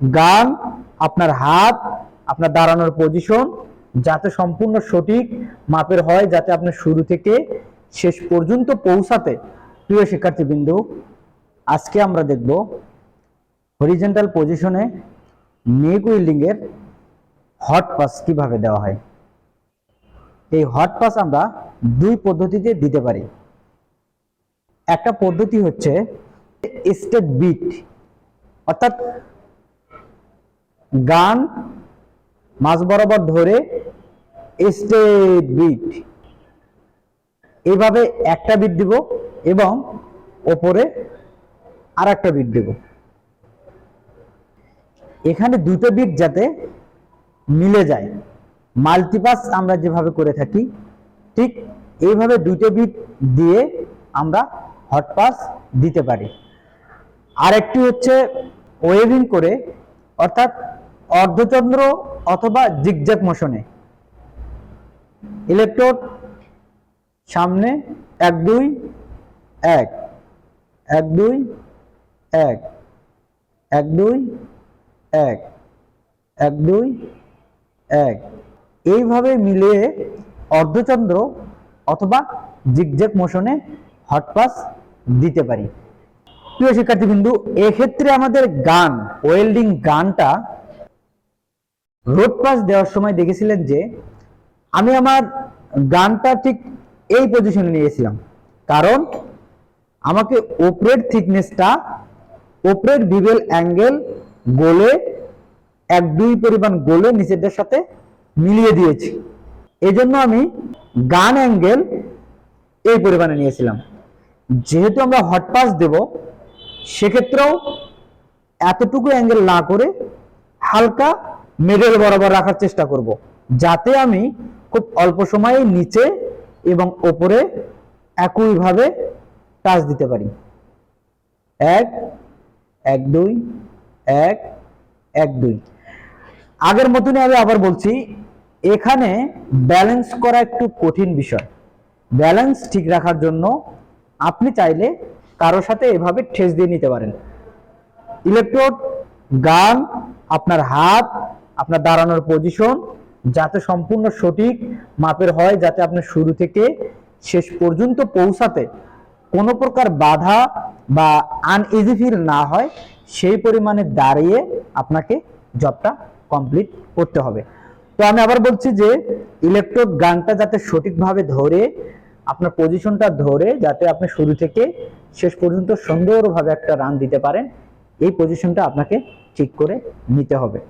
গান, আপনার হাত, আপনার দাঁড়ানোর পজিশন যাতে সম্পূর্ণ সঠিক মাপের হয়, যাতে আপনার শুরু থেকে শেষ পর্যন্ত পৌঁছাতে প্রিয় শিক্ষার্থীবৃন্দ, আজকে আমরা দেখব হরিজেন্টাল পজিশনে নেক উইল্ডিং এর হট পাস কীভাবে দেওয়া হয়। এই হট পাস আমরা দুই পদ্ধতিতে দিতে পারি। একটা পদ্ধতি হচ্ছে স্টেট বিট অর্থাৎ গান মাঝ বরাবর ধরে স্টেট বিট। এইভাবে একটা বিট দিব এবং ওপরে আর একটা বিট দেব। এখানে দুটো বিট যাতে মিলে যায়। মাল্টিপাস আমরা যেভাবে করে থাকি, ঠিক এইভাবে দুটো বিট দিয়ে আমরা হটপাস দিতে পারি। আরেকটি হচ্ছে ওয়েভিং করে, অর্থাৎ অর্ধচন্দ্র অথবা জিগজ্যাগ মোশনে। ইলেকট্রোড, সামনে এক, দুই, এক এক, দুই, এক এক, দুই, এক এক, দুই, এক। এইভাবে মিলিয়ে অর্ধচন্দ্র অথবা জিগজ্যাগ মোশনে হট পাস দিতে পারি। প্রিয় শিক্ষার্থীবৃন্দু, এক্ষেত্রে আমাদের গান, ওয়েল্ডিং গানটা রোড পাস দেওয়ার সময় দেখেছিলেন যে আমি আমার গানটা ঠিক এই পজিশনে নিয়েছিলাম। কারণ আমাকে ওপরের থিকনেসটা ওপরের বিবেল অ্যাঙ্গেল গোলে, এক, দুই পরিমাণ গোলে নিচেরটার সাথে মিলিয়ে দিয়েছি। এজন্য আমি গান অ্যাঙ্গেল এই পরিমাণে নিয়েছিলাম। যেহেতু আমরা হট পাস দেব, সেক্ষেত্রেও এতটুকু অ্যাঙ্গেল না করে হালকা মিডল বরাবর রাখার চেষ্টা করব। যাতে আমি খুব অল্প সময়ে নিচে এবং ওপরে একইভাবে টাচ দিতে পারি। এক এক, দুই, এক এক, দুই। আগের মতনই আমি আবার বলছি, এখানে ব্যালেন্স করা একটু কঠিন বিষয়। ব্যালেন্স ঠিক রাখার জন্য আপনি চাইলে কারও সাথে এভাবে ঠেস দিয়ে নিতে পারেন। ইলেকট্রোড গান, আপনার হাত আপনার দাঁড়ানোর পজিশন যাতে সম্পূর্ণ সঠিক মাপের হয়, যাতে আপনার শুরু থেকে শেষ পর্যন্ত পৌঁছাতে কোনো প্রকার বাধা বা আনইজি ফিল না হয়, সেই পরিমাণে দাঁড়িয়ে আপনাকে জবটা কমপ্লিট করতে হবে। তো আমি আবার বলছি যে ইলেকট্রোড গানটা যাতে সঠিকভাবে ধরে, আপনার পজিশনটা ধরে, যাতে আপনি শুরু থেকে শেষ পর্যন্ত সুন্দরভাবে একটা রান দিতে পারেন, এই পজিশনটা আপনাকে ঠিক করে নিতে হবে।